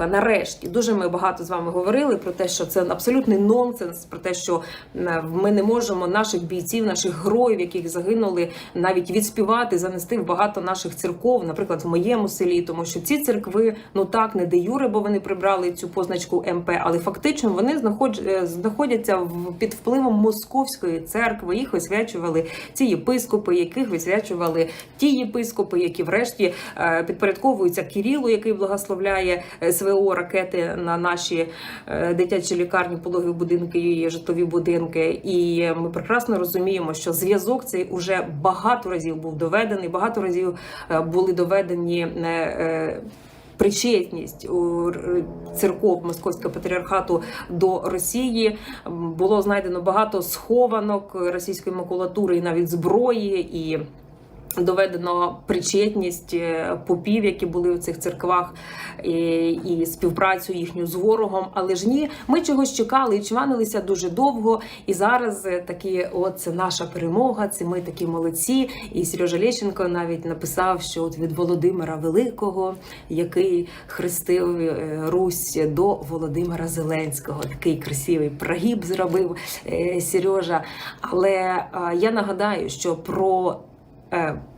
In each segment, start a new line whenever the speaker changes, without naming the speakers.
Нарешті дуже ми багато з вами говорили про те, що це абсолютний нонсенс, про те, що ми не можемо наших бійців, наших героїв, яких загинули, навіть відспівати, занести в багато наших церков, наприклад, в моєму селі, тому що ці церкви ну так не де юре, бо вони прибрали цю позначку МП, але фактично вони е, знаходяться під впливом московської церкви. Їх висвячували ці єпископи, яких висвячували ті єпископи, які врешті е, підпорядковуються Кирилу, який благословляє е, СВО ракети на наші е, дитячі лікарні, пологові будинки і житлові будинки. І ми прекрасно розуміємо, що зв'язок цей уже багато разів був доведений, багато разів е, були доведені. е, Причетність у церков Московського патріархату до Росії було знайдено багато схованок російської макулатури і навіть зброї і. Доведено причетність е, попів, які були у цих церквах, і, і співпрацю їхню з ворогом. Але ж ні, ми чогось чекали і чванилися дуже довго. І зараз е, такі, от це наша перемога. Це ми такі молодці. І Сережа Лещенко навіть написав, що от від Володимира Великого, який хрестив е, Русь до Володимира Зеленського, такий красивий прогіб зробив Сережа. Але я нагадаю, що про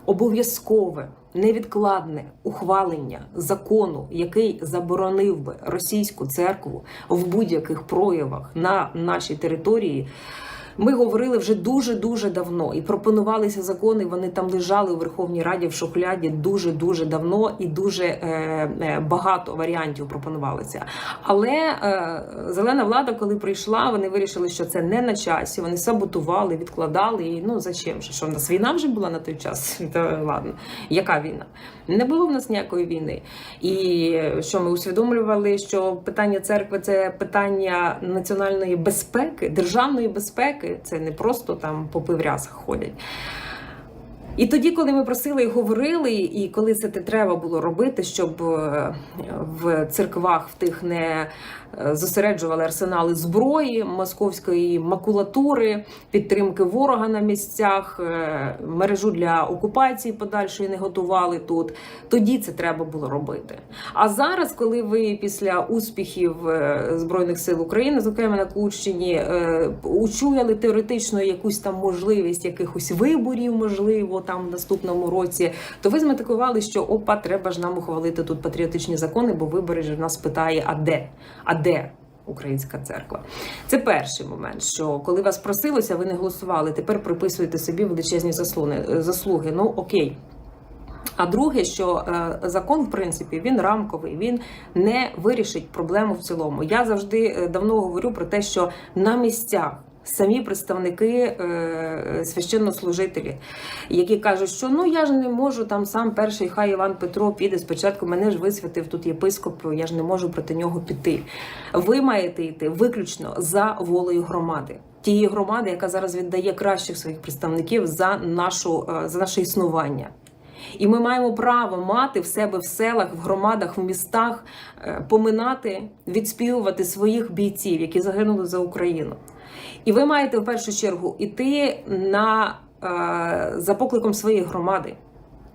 обов'язкове невідкладне ухвалення закону, який заборонив би російську церкву в будь-яких проявах на нашій території. Ми говорили вже дуже дуже давно і пропонувалися закони. Вони там лежали у Верховній Раді в шухляді дуже дуже давно і дуже е, е, багато варіантів пропонувалося. Але е, зелена влада, коли прийшла, вони вирішили, що це не на часі. Вони саботували, відкладали. І ну зачем же? Що в нас війна вже була на той час? Та ладно, яка війна? Не було в нас ніякої війни. І що ми усвідомлювали, що питання церкви це питання національної безпеки, державної безпеки. Це не просто там попив в ходять. І тоді, коли ми просили і говорили, і коли це те треба було робити, щоб е, в церквах в тих не е, зосереджували арсенали зброї, московської макулатури, підтримки ворога на місцях, е, мережу для окупації подальшої не готували тут. Тоді це треба було робити. А зараз, коли ви після успіхів збройних сил України, зокрема на Курщині, е, учуяли теоретично якусь там можливість якихось виборів, можливо, там в наступному році, то ви зметикували, що опа, треба ж нам ухвалити тут патріотичні закони, бо вибори ж нас питає, а де? А де? Українська церква. Це перший момент, що коли вас просилося, ви не голосували. Тепер приписуєте собі величезні заслуги. заслуги. Ну окей. А друге, що е, закон, в принципі, він рамковий, він не вирішить проблему в цілому. Я завжди е, давно говорю про те, що на місцях. Самі представники е, священнослужителі, які кажуть, що ну я ж не можу там сам перший, хай Іван Петро піде спочатку. Мене ж висвятив тут єпископ, я ж не можу проти нього піти. Ви маєте йти виключно за волею громади. Тієї громади, яка зараз віддає кращих своїх представників за нашу е, за наше існування. І ми маємо право мати в себе в селах, в громадах, в містах, е, поминати, відспівувати своїх бійців, які загинули за Україну. І ви маєте в першу чергу іти на, е, за покликом своєї громади,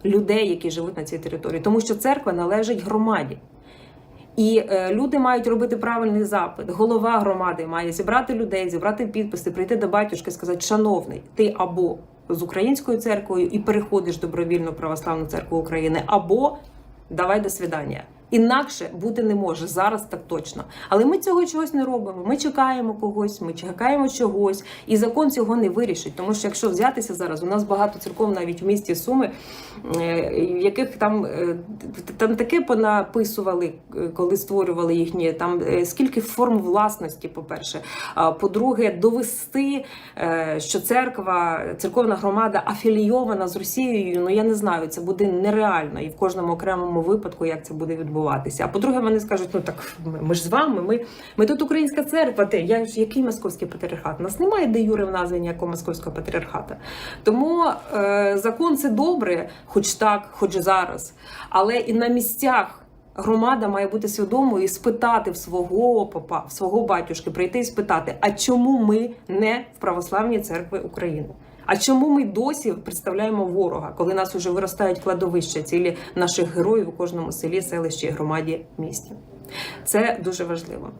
людей, які живуть на цій території, тому що церква належить громаді. І е, люди мають робити правильний запит. Голова громади має зібрати людей, зібрати підписи, прийти до батюшки, сказати: Шановний, ти або з українською церквою і переходиш добровільно в православну церкву України, або давай до свидання. Інакше бути не може зараз так точно. Але ми цього чогось не робимо. Ми чекаємо когось, ми чекаємо чогось, і закон цього не вирішить. Тому що якщо взятися зараз, у нас багато церков навіть в місті Суми, е, в яких там, е, там таке понаписували, е, коли створювали їхні там е, скільки форм власності, по-перше. По-друге, довести, е, що церква, церковна громада афілійована з Росією. Ну я не знаю, це буде нереально і в кожному окремому випадку, як це буде відбуватися. А по-друге, вони скажуть: ну так ми, ж з вами, ми, ми тут українська церква. Ти я ж який московський патріархат? У нас немає де юри в назві ніякого московського патріархата. Тому е, закон це добре, хоч так, хоч зараз, але і на місцях. Громада має бути свідомою і спитати в свого попа, в свого батюшки, прийти і спитати, а чому ми не в православній церкві України? А чому ми досі представляємо ворога, коли нас уже виростають кладовища цілі наших героїв у кожному селі, селищі, громаді, місті? Це дуже важливо.